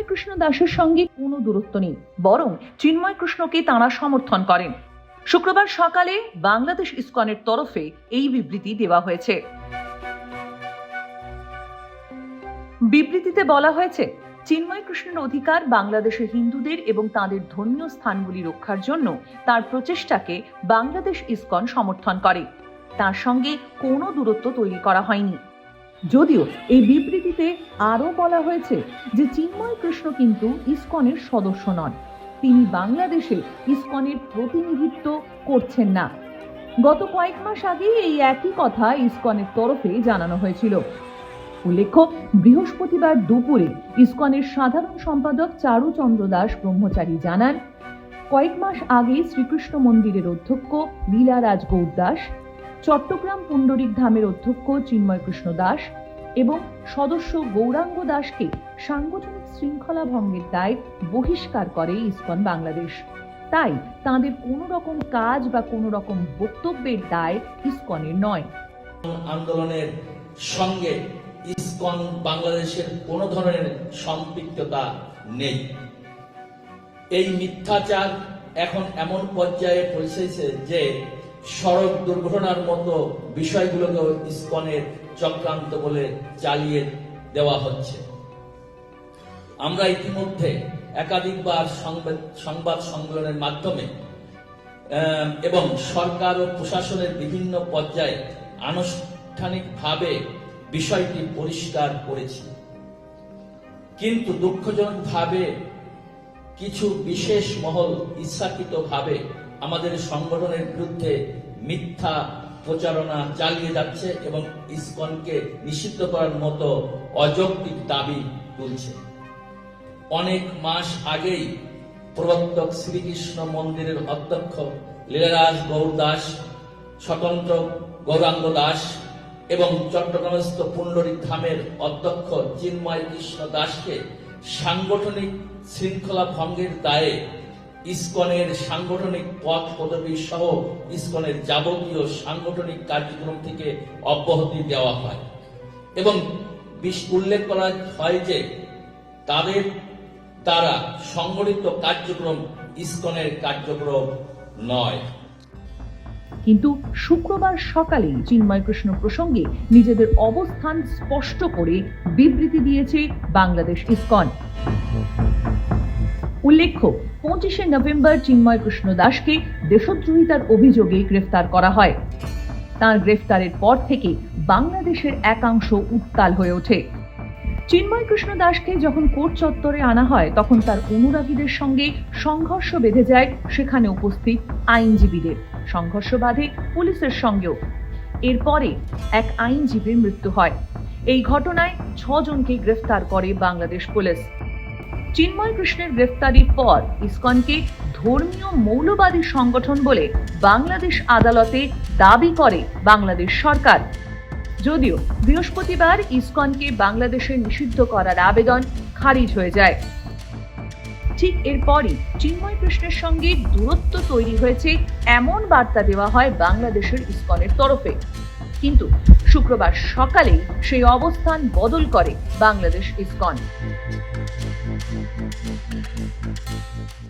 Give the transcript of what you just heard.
চিন্ময় কৃষ্ণ দাসের সঙ্গে কোনো দূরত্ব নেই, বরং চিন্ময় কৃষ্ণকে তাঁরা সমর্থন করেন। শুক্রবার সকালে বাংলাদেশ ইসকনের তরফে এই বিবৃতি দেওয়া হয়েছে। বিবৃতিতে বলা হয়েছে চিন্ময় কৃষ্ণের অধিকার বাংলাদেশের হিন্দুদের এবং তাদের ধর্মীয় স্থানগুলি রক্ষার জন্য তার প্রচেষ্টাকে বাংলাদেশ ইসকন সমর্থন করে। তার সঙ্গে কোনো দূরত্ব তৈরি করা হয়নি। যদিও এই বিবৃতিতে আরও বলা হয়েছে যে চিন্ময় কৃষ্ণ কিন্তু ইসকনের সদস্য নন। তিনি বাংলাদেশে ইসকনের প্রতিনিধিত্ব করছেন না। গত কয়েক মাস আগে এই একই কথা ইসকনের তরফে জানানো হয়েছিল। উল্লেখ্য, বৃহস্পতিবার দুপুরে ইসকনের সাধারণ সম্পাদক চারুচন্দ্র দাস ব্রহ্মচারী জানান, কয়েক মাস আগে শ্রীকৃষ্ণ মন্দিরের অধ্যক্ষ লীলা রাজ গৌর দাস চট্টগ্রাম পুণ্ডরিক ধামের অধ্যক্ষ চিন্ময় কৃষ্ণ দাস এবং সদস্য গৌরাঙ্গ দাসকে সাংগঠনিক শৃঙ্খলা ভঙ্গের দায় বহিষ্কার করে ইসকন বাংলাদেশ। তাই তাদের কোনো রকম কাজ বা কোনো রকম বক্তব্যের দায় ইসকনের নয়। আন্দোলনের সঙ্গে ইসকন বাংলাদেশের কোনো ধরনের সম্পৃক্ততা নেই। এই মিথ্যাচার এখন এমন পর্যায়ে পৌঁছেছে যে সড়ক দুর্ঘটনার মতো বিষয়গুলোকেও ইসকনের চক্রান্ত বলে চালিয়ে দেওয়া হচ্ছে। আমরা ইতিমধ্যে একাধিকবার সংবাদ সম্মেলনের মাধ্যমে এবং সরকার ও প্রশাসনের বিভিন্ন পর্যায়ে আনুষ্ঠানিকভাবে বিষয়টি পরিষ্কার করেছি। কিন্তু দুঃখজনকভাবে কিছু বিশেষ মহল ইচ্ছাকৃতভাবে আমাদের সংগঠনের বিরুদ্ধে মিথ্যা প্রচারণা চালিয়ে যাচ্ছে এবং ইসকনকে নিষিদ্ধ করার মতো অযৌক্তিক দাবি তুলছে। অনেক মাস আগেই প্রবর্তক শ্রীকৃষ্ণ মন্দিরের অধ্যক্ষ লীলারাজ গৌর দাস, স্বতন্ত্র গৌরাঙ্গ দাস এবং চট্টগ্রামস্থ পুণ্ডরিক ধামের অধ্যক্ষ চিন্ময় কৃষ্ণ দাসকে সাংগঠনিক শৃঙ্খলা ভঙ্গের দায়ে ইসকনের সাংগঠনিক পথ পদবী সহ ইসকনের যাবতীয় সাংগঠনিক কার্যক্রম থেকে অব্যাহতি দেওয়া হয়। এবং উল্লেখ করা হয় যে তাদের দ্বারা সংগঠিত কার্যক্রম ইসকনের কার্যক্রম নয়। কিন্তু শুক্রবার সকালে চিন্ময় কৃষ্ণ প্রসঙ্গে নিজেদের অবস্থান স্পষ্ট করে বিবৃতি দিয়েছে বাংলাদেশ ইসকন। উল্লেখ্য, পঁচিশে নভেম্বর চিন্ময় কৃষ্ণ দাসকে দেশদ্রোহিতার অভিযোগে গ্রেফতার করা হয়। তার গ্রেফতারের পর থেকে বাংলাদেশের একাংশ উত্তাল হয়ে ওঠে। চিন্ময় কৃষ্ণ দাসকে যখন কোর্ট চত্বরে আনা হয়, তখন তার অনুরাগীদের সঙ্গে সংঘর্ষ বেঁধে যায় সেখানে উপস্থিত আইনজীবীদের। সংঘর্ষ বাধে পুলিশের সঙ্গেও। এরপরে এক আইনজীবীর মৃত্যু হয়। এই ঘটনায় ছজনকে গ্রেফতার করে বাংলাদেশ পুলিশ। চিন্ময় কৃষ্ণের গ্রেফতারির পর ইসকনকে ধর্মীয় মৌলবাদী সংগঠন বলে বাংলাদেশ আদালতে দাবি করে বাংলাদেশ সরকার। যদিও বৃহস্পতিবার ইসকনকে বাংলাদেশে নিষিদ্ধ করার আবেদন খারিজ হয়ে যায়। ঠিক এরপরই চিন্ময় কৃষ্ণের সঙ্গে দূরত্ব তৈরি হয়েছে এমন বার্তা দেওয়া হয় বাংলাদেশের ইসকনের তরফে। কিন্তু শুক্রবার সকালেই সেই অবস্থান বদল করে বাংলাদেশ ইসকন।